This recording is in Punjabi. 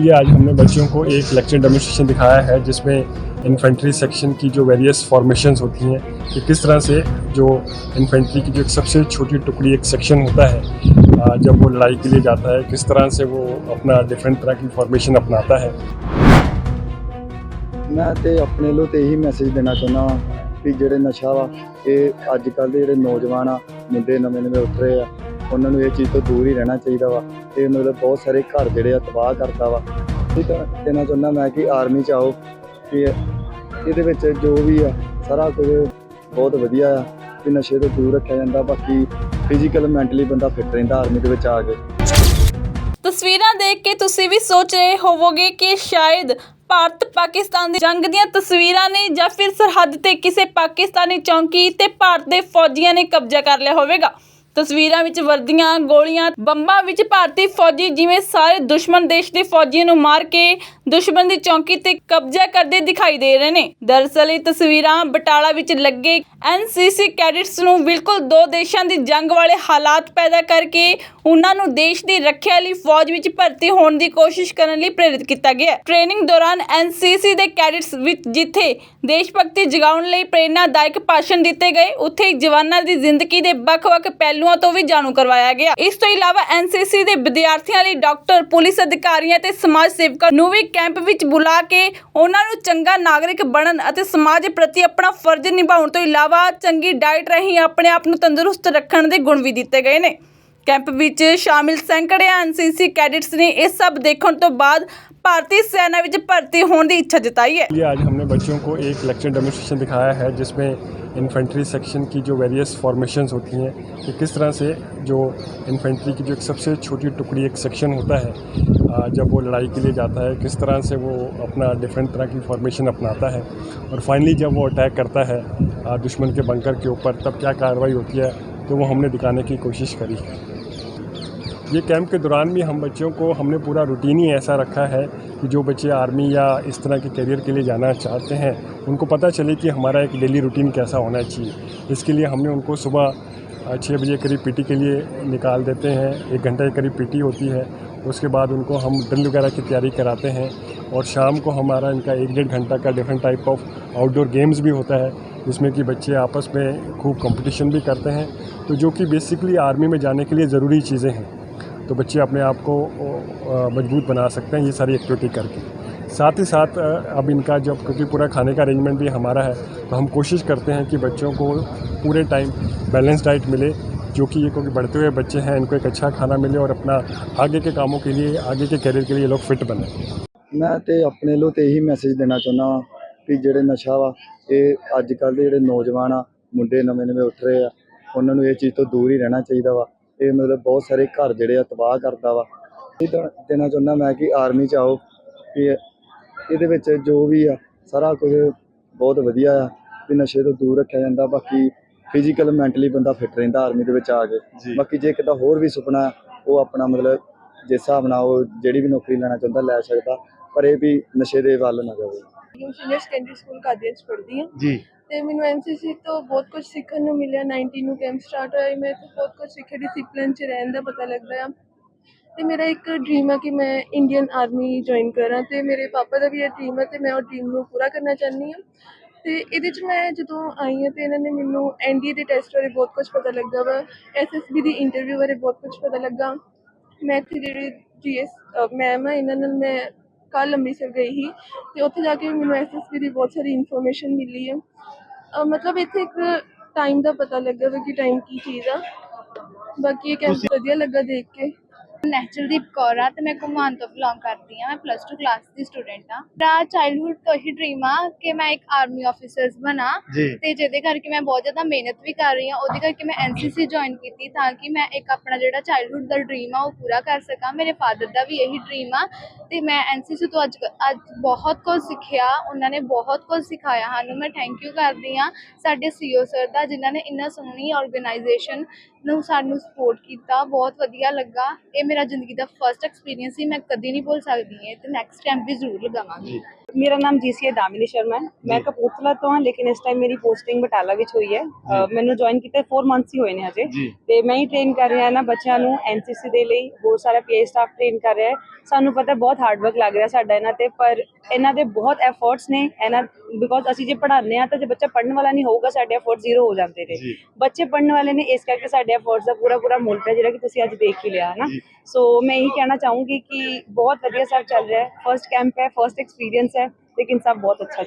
ये आज हमने बच्चियों को एक लेक्चर डेमोस्ट्रेशन दिखाया है, जिसमें इन्फेंट्री सेक्शन की जो वेरियस फॉर्मेशंस होती हैं, कि किस तरह से जो इन्फेंट्री की जो एक सबसे छोटी टुकड़ी, एक सेक्शन होता है जब वो लड़ाई के लिए जाता है, किस तरह से वो अपना डिफरेंट तरह की फॉर्मेशन अपनाता है। मैं तो अपने लोग तो यही मैसेज देना चाहना हाँ, कि जोड़े नशा वा ये अजकल के नौजवान आ, मुंडे नमें नमें उठ रहे हैं ਉਹਨਾਂ ਨੂੰ ਇਹ ਚੀਜ਼ ਤੋਂ ਦੂਰ ਹੀ ਰਹਿਣਾ ਚਾਹੀਦਾ ਵਾ ਇਹ ਮਤਲਬ ਬਹੁਤ ਸਾਰੇ ਘਰ ਜਿਹੜੇ ਆ ਤਬਾਹ ਕਰਦਾ ਵਾ। ਇਹ ਤਾਂ ਦੇਣਾ ਚਾਹੁੰਦਾ ਮੈਂ ਕਿ ਆਰਮੀ ਚ ਆਓ ਕਿ ਇਹਦੇ ਵਿੱਚ ਜੋ ਵੀ ਆ, ਸਾਰਾ ਕੁਝ ਬਹੁਤ ਵਧੀਆ ਆ ਕਿ ਨਸ਼ੇ ਤੋਂ ਦੂਰ ਰੱਖਿਆ ਜਾਂਦਾ, ਬਾਕੀ ਫਿਜ਼ੀਕਲ ਮੈਂਟਲੀ ਬੰਦਾ ਫਿੱਟ ਰਹਿੰਦਾ ਆਰਮੀ ਦੇ ਵਿੱਚ ਆ ਕੇ। ਤਸਵੀਰਾਂ ਦੇਖ ਕੇ ਤੁਸੀਂ ਵੀ ਸੋਚ ਰਹੇ ਹੋਵੋਗੇ ਕਿ ਸ਼ਾਇਦ ਭਾਰਤ ਪਾਕਿਸਤਾਨ ਦੀ ਜੰਗ ਦੀਆਂ ਤਸਵੀਰਾਂ ਨੇ ਜਾਂ ਫਿਰ ਸਰਹੱਦ ਤੇ ਕਿਸੇ ਪਾਕਿਸਤਾਨੀ ਚੌਂਕੀ ਤੇ ਭਾਰਤ ਦੇ ਫੌਜੀਆਂ ਨੇ ਕਬਜ਼ਾ ਕਰ ਲਿਆ ਹੋਵੇਗਾ। ਤਸਵੀਰਾਂ ਵਿੱਚ ਵਰਦੀਆਂ, ਗੋਲੀਆਂ, ਬੰਬਾਂ ਵਿੱਚ ਭਾਰਤੀ ਫੌਜੀ ਜਿਵੇਂ ਸਾਰੇ ਦੁਸ਼ਮਣ ਦੇਸ਼ ਦੇ ਫੌਜੀਆਂ ਨੂੰ ਮਾਰ ਕੇ ਦੁਸ਼ਮਣ ਦੀ ਚੌਂਕੀ ਤੇ ਕਬਜ਼ਾ ਕਰਦੇ ਦਿਖਾਈ ਦੇ ਰਹੇ ਨੇ। ਦਰਅਸਲ ਇਹ ਤਸਵੀਰਾਂ ਬਟਾਲਾ ਵਿੱਚ ਲੱਗੇ ਐਨਸੀਸੀ ਕੈਡਿਟਸ ਨੂੰ ਬਿਲਕੁਲ ਦੋ ਦੇਸ਼ਾਂ ਦੀ ਜੰਗ ਵਾਲੇ ਹਾਲਾਤ ਪੈਦਾ ਕਰਕੇ ਉਹਨਾਂ ਨੂੰ ਦੇਸ਼ ਦੀ ਰੱਖਿਆ ਲਈ ਫੌਜ ਵਿੱਚ ਭਰਤੀ ਹੋਣ ਦੀ ਕੋਸ਼ਿਸ਼ ਕਰਨ ਲਈ ਪ੍ਰੇਰਿਤ ਕੀਤਾ ਗਿਆ। ਟ੍ਰੇਨਿੰਗ ਦੌਰਾਨ ਐਨਸੀਸੀ ਦੇ ਕੈਡਿਟਸ ਵਿੱਚ ਜਿੱਥੇ ਦੇਸ਼ ਭਗਤੀ ਜਗਾਉਣ ਲਈ ਪ੍ਰੇਰਨਾਦਾਇਕ ਭਾਸ਼ਣ ਦਿੱਤੇ ਗਏ, ਉੱਥੇ ਜਵਾਨਾਂ ਦੀ ਜ਼ਿੰਦਗੀ ਦੇ ਵੱਖ-ਵੱਖ ਪਹਿਲੂਆਂ ਤੋਂ ਵੀ ਜਾਣੂ ਕਰਵਾਇਆ ਗਿਆ। ਇਸ ਤੋਂ ਇਲਾਵਾ ਐਨਸੀਸੀ ਦੇ ਵਿਦਿਆਰਥੀਆਂ ਲਈ ਡਾਕਟਰ, ਪੁਲਿਸ ਅਧਿਕਾਰੀਆਂ ਤੇ ਸਮਾਜ ਸੇਵਕਾਂ ਨੂੰ ਵੀ ਕੈਂਪ ਵਿੱਚ ਬੁਲਾ ਕੇ ਉਹਨਾਂ ਨੂੰ ਚੰਗਾ ਨਾਗਰਿਕ ਬਣਨ ਅਤੇ ਸਮਾਜ ਪ੍ਰਤੀ ਆਪਣਾ ਫਰਜ਼ ਨਿਭਾਉਣ ਤੋਂ ਇਲਾਵਾ ਚੰਗੀ ਡਾਈਟ ਰਾਹੀਂ ਆਪਣੇ ਆਪ ਨੂੰ ਤੰਦਰੁਸਤ ਰੱਖਣ ਦੇ ਗੁਣ ਵੀ ਦਿੱਤੇ ਗਏ ਨੇ ਕੈਂਪ ਵਿੱਚ ਸ਼ਾਮਿਲ ਸੈਂਕੜੇ ਐਨਸੀਸੀ ਕੈਡਿਟਸ ਨੇ ਇਹ ਸਭ ਦੇਖਣ ਤੋਂ ਬਾਅਦ ਭਾਰਤੀ ਸੈਨਾ ਵਿੱਚ ਭਰਤੀ ਹੋਣ ਦੀ ਇੱਛਾ ਜਤਾਈ ਹੈ ये आज हमने बच्चों को एक लेक्चर डेमोस्ट्रेशन दिखाया है जिसमें इन्फेंट्री सेक्शन की जो वेरियस फॉर्मेशंस होती हैं कि किस तरह से जो इन्फेंट्री की जो एक सबसे छोटी टुकड़ी एक सेक्शन होता है आ, जब वो लड़ाई के लिए जाता है, किस तरह से वो अपना डिफरेंट तरह की फॉर्मेशन अपनाता है। और फाइनली जब वो अटैक करता है दुश्मन के बंकर के ऊपर, तब क्या कार्रवाई होती है तो वो हमने दिखाने की कोशिश करी। है ये कैंप के दौरान भी हम बच्चों को, हमने पूरा रूटीन ही ऐसा रखा है कि जो बच्चे आर्मी या इस तरह के करियर के लिए जाना चाहते हैं, उनको पता चले कि हमारा एक डेली रूटीन कैसा होना चाहिए। इसके लिए हमने उनको सुबह छः बजे करीब पीटी के लिए निकाल देते हैं। एक घंटे के करीब पीटी होती है। उसके बाद उनको हम ड्रिल वगैरह की तैयारी कराते हैं और शाम को हमारा इनका एक डेढ़ घंटा का different type of outdoor games भी होता है, जिसमें कि बच्चे आपस में खूब कंपटीशन भी करते हैं। तो जो कि बेसिकली आर्मी में जाने के लिए ज़रूरी चीज़ें हैं। तो बच्चे अपने आप को मज़बूत बना सकते हैं ये सारी एक्टिविटी करके। साथ ही साथ अब इनका जब क्योंकि पूरा खाने का अरेंजमेंट भी हमारा है तो हम कोशिश करते हैं कि बच्चों को पूरे टाइम बैलेंस डाइट मिले जो कि ये क्योंकि बढ़ते हुए बच्चे हैं इनको एक अच्छा खाना मिले और अपना आगे के कामों के लिए आगे के करियर के लिए ये लोग फिट बने ਮੈਂ ਤੇ ਆਪਣੇ ਵੱਲੋਂ ਤੇ ਇਹੀ ਮੈਸੇਜ ਦੇਣਾ ਚਾਹੁੰਦਾ ਵਾਂ ਵੀ ਜਿਹੜੇ ਨਸ਼ਾ ਵਾ ਇਹ ਅੱਜ ਕੱਲ ਦੇ ਜਿਹੜੇ ਨੌਜਵਾਨ ਆ ਮੁੰਡੇ ਨਵੇਂ ਨਵੇਂ ਉੱਠ ਰਹੇ ਆ ਉਹਨਾਂ ਨੂੰ ਇਹ ਚੀਜ਼ ਤੋਂ ਦੂਰ ਹੀ ਰਹਿਣਾ ਚਾਹੀਦਾ ਵਾ ਇਹ ਮਤਲਬ ਬਹੁਤ ਸਾਰੇ ਘਰ ਜਿਹੜੇ ਆ ਤਬਾਹ ਕਰਦਾ ਵਾ ਇਹ ਤਾਂ ਦੇਣਾ ਚਾਹੁੰਦਾ ਮੈਂ ਕਿ ਆਰਮੀ ਚ ਆਓ ਕਿ ਇਹਦੇ ਵਿੱਚ ਜੋ ਵੀ ਆ ਸਾਰਾ ਕੁਝ ਬਹੁਤ ਵਧੀਆ ਆ ਵੀ ਨਸ਼ੇ ਤੋਂ ਦੂਰ ਰੱਖਿਆ ਜਾਂਦਾ ਬਾਕੀ ਫਿਜ਼ੀਕਲ ਮੈਂਟਲੀ ਬੰਦਾ ਫਿੱਟ ਰਹਿੰਦਾ ਆਰਮੀ ਦੇ ਵਿੱਚ ਆ ਕੇ। ਬਾਕੀ ਜੇ ਕਿਤਾ ਹੋਰ ਵੀ ਸੁਪਨਾ ਉਹ ਆਪਣਾ ਮਤਲਬ ਜਿਸ ਹਿਸਾਬ ਨਾਲ ਉਹ ਜਿਹੜੀ ਵੀ ਨੌਕਰੀ ਲੈਣਾ ਚਾਹੁੰਦਾ ਲੈ ਸਕਦਾ। ਪਰ ਇਹ ਵੀ ਨਸ਼ੇ ਦੇ ਵੱਲ ਨਾ ਜਾਵੇ। ਮੈਂ ਸੀਨੀਅਰ ਸੈਕੰਡਰੀ ਸਕੂਲ ਕਾਦੀਆਂ 'ਚ ਪੜ੍ਹਦੀ ਹਾਂ। जी ਤੇ ਮੈਨੂੰ ਐਨਸੀਸੀ ਤੋਂ ਬਹੁਤ ਕੁਝ ਸਿੱਖਣ ਨੂੰ ਮਿਲਿਆ। 19 ਨੂੰ ਕੈਂਪ ਸਟਾਰਟ ਹੋਇਆ। ਮੈਂ ਇੱਥੇ ਬਹੁਤ ਕੁਝ ਸਿੱਖਿਆ। ਡਿਸਪਲਿਨ 'ਚ ਰਹਿਣ ਦਾ ਪਤਾ ਲੱਗਦਾ ਆ ਤੇ ਮੇਰਾ ਇੱਕ ਡ੍ਰੀਮ ਆ ਕਿ ਮੈਂ ਇੰਡੀਅਨ ਆਰਮੀ ਜੁਆਇਨ ਕਰਾਂ। ਤੇ ਮੇਰੇ ਪਾਪਾ ਦਾ ਵੀ ਇਹ ਡ੍ਰੀਮ ਹੈ ਤੇ ਮੈਂ ਉਹ ਡ੍ਰੀਮ ਨੂੰ ਪੂਰਾ ਕਰਨਾ ਚਾਹੁੰਦੀ ਹਾਂ। ਤੇ ਇਹਦੇ 'ਚ ਮੈਂ ਜਦੋਂ ਆਈ ਹਾਂ ਤੇ ਇਹਨਾਂ ਨੇ ਮੈਨੂੰ ਐਨਡੀਏ ਦੇ ਟੈਸਟ ਬਾਰੇ ਬਹੁਤ ਕੁਝ ਪਤਾ ਲੱਗਾ ਵਾ ਐਸਐਸਬੀ ਦੀ ਇੰਟਰਵਿਊ ਬਾਰੇ ਬਹੁਤ ਕੁਝ ਪਤਾ ਲੱਗਾ। ਮੈਂ ਇੱਥੇ ਜਿਹੜੇ ਜੀਐਸ ਮੈਮ ਆ ਇਹਨਾਂ ਨਾਲ ਮੈਂ ਕੱਲ੍ਹ ਅੰਮ੍ਰਿਤਸਰ ਗਈ ਸੀ ਤੇ ਉੱਥੇ ਜਾ ਕੇ ਵੀ ਮੈਨੂੰ ਐਸਐਸਬੀ ਦੀ ਬਹੁਤ ਸਾਰੀ ਇਨਫੋਰਮੇਸ਼ਨ ਮਿਲੀ ਹੈ ਮਤਲਬ ਇੱਥੇ ਇੱਕ ਟਾਈਮ ਦਾ ਪਤਾ ਲੱਗਾ ਵਾ ਕਿ ਟਾਈਮ ਕੀ ਚੀਜ਼ ਆ। ਬਾਕੀ ਇਹ ਕੈਂਪ ਵਧੀਆ ਲੱਗਾ ਦੇਖ ਕੇ। ਨੈਚਰਲਦੀਪ ਕੌਰ ਆ ਤੇ ਮੈਂ ਘੁਮਾਨ ਤੋਂ ਬਿਲੋਂਗ ਕਰਦੀ ਆ ਮੈਂ ਪਲੱਸ 2 ਕਲਾਸ ਦੀ ਸਟੂਡੈਂਟ ਆ ਮੇਰਾ ਚਾਈਲਡਹੂਡ ਤੋਂ ਹੀ ਡ੍ਰੀਮ ਆ ਕਿ ਮੈਂ ਇੱਕ ਆਰਮੀ ਆਫੀਸਰਸ ਬਣਾ ਤੇ ਜਿਹਦੇ ਕਰਕੇ ਮੈਂ ਬਹੁਤ ਜ਼ਿਆਦਾ ਮਿਹਨਤ ਵੀ ਕਰ ਰਹੀ ਆ ਉਹਦੇ ਕਰਕੇ ਮੈਂ ਐਨਸੀਸੀ ਜੁਆਇਨ ਕੀਤੀ ਤਾਂ ਕਿ ਮੈਂ ਇੱਕ ਆਪਣਾ ਜਿਹੜਾ ਚਾਈਲਡਹੂਡ ਦਾ ਡ੍ਰੀਮ ਆ ਉਹ ਪੂਰਾ ਕਰ ਸਕਾਂ। ਮੇਰੇ ਫਾਦਰ ਦਾ ਵੀ ਇਹੀ ਡ੍ਰੀਮ ਆ ਤੇ ਮੈਂ ਐਨਸੀਸੀ ਤੋਂ ਅੱਜ ਅੱਜ ਬਹੁਤ ਕੁਝ ਸਿੱਖਿਆ। ਉਹਨਾਂ ਨੇ ਬਹੁਤ ਕੁਝ ਸਿਖਾਇਆ ਸਾਨੂੰ। ਮੈਂ ਥੈਂਕ ਯੂ ਕਰਦੀ ਆ ਸਾਡੇ ਸੀਓ ਸਰ ਦਾ ਜਿਨ੍ਹਾਂ ਨੇ ਇੰਨਾ ਸੋਹਣੀ ਆਰਗੇਨਾਈਜੇਸ਼ਨ ਨੂੰ ਸਾਨੂੰ ਸਪੋਰਟ ਕੀਤਾ। ਬਹੁਤ ਵਧੀਆ ਲੱਗਾ। ਇਹ ਮੇਰਾ ਜ਼ਿੰਦਗੀ ਦਾ ਫਰਸਟ ਐਕਸਪੀਰੀਅੰਸ ਸੀ, ਮੈਂ ਕਦੀ ਨਹੀਂ ਭੁੱਲ ਸਕਦੀ ਇਹ, ਤੇ ਨੈਕਸਟ ਟਾਈਮ ਵੀ ਜ਼ਰੂਰ ਲਗਾਵਾਂਗੀ। ਮੇਰਾ ਨਾਮ ਜੀਸੀਏ ਦਾਮਿਨੀ ਸ਼ਰਮਾ ਹੈ। ਮੈਂ ਕਪੂਰਥਲਾ ਤੋਂ ਹਾਂ ਲੇਕਿਨ ਇਸ ਟਾਈਮ ਮੇਰੀ ਪੋਸਟਿੰਗ ਬਟਾਲਾ ਵਿੱਚ ਹੋਈ ਹੈ। ਮੈਨੂੰ ਜੁਆਇਨ ਕੀਤੇ 4 ਮੰਥਸ ਹੀ ਹੋਏ ਨੇ ਹਜੇ। ਤੇ ਮੈਂ ਹੀ ਟ੍ਰੇਨ ਕਰ ਰਿਹਾ ਨਾ ਬੱਚਿਆਂ ਨੂੰ ਐਨਸੀਸੀ ਦੇ ਲਈ। ਬਹੁਤ ਸਾਰਾ ਪੀਏ ਸਟਾਫ ਟ੍ਰੇਨ ਕਰ ਰਿਹਾ ਹੈ। ਸਾਨੂੰ ਪਤਾ ਬਹੁਤ ਹਾਰਡ ਵਰਕ ਲੱਗ ਰਿਹਾ ਸਾਡਾ ਇਹਨਾਂ ਤੇ ਪਰ ਇਹਨਾਂ ਦੇ ਬਹੁਤ ਐਫਰਟਸ ਨੇ। ਇਹਨਾਂ ਬਿਕੋਜ਼ ਅਸੀਂ ਜੇ ਪੜ੍ਹਾਉਂਦੇ ਆ ਤਾਂ ਜੇ ਬੱਚਾ ਪੜ੍ਹਨ ਵਾਲਾ ਨਹੀਂ ਹੋਊਗਾ ਸਾਡੇ ਐਫਰਟ ਜ਼ੀਰੋ ਹੋ ਜਾਂਦੇ ਨੇ। ਬੱਚੇ ਪੜ੍ਹਨ ਵਾਲੇ ਨੇ ਇਸ ਕਰਕੇ ਸਾਡੇ ਐਫਰਟਸ ਦਾ ਪੂਰਾ ਪੂਰਾ ਮੁੱਲ ਪਿਆ ਜਿਹੜਾ ਕਿ ਤੁਸੀਂ ਅੱਜ ਦੇਖ ਹੀ ਲਿਆ ਹੈ ਨਾ ਸੋ ਮੈਂ ਇਹੀ ਕਹਿਣਾ ਚਾਹੂੰਗੀ ਕਿ ਬਹੁਤ ਵਧੀਆ ਸਭ ਚੱਲ ਰਿਹਾ ਹੈ। ਫਰਸਟ ਕੈਂਪ ਹੈ ਫਰਸਟ ਐਕਸਪੀਰੀਅੰਸ ਹੈ। ਲੇਕਿਨ ਸਭ ਬਹੁਤ ਅੱਛਾ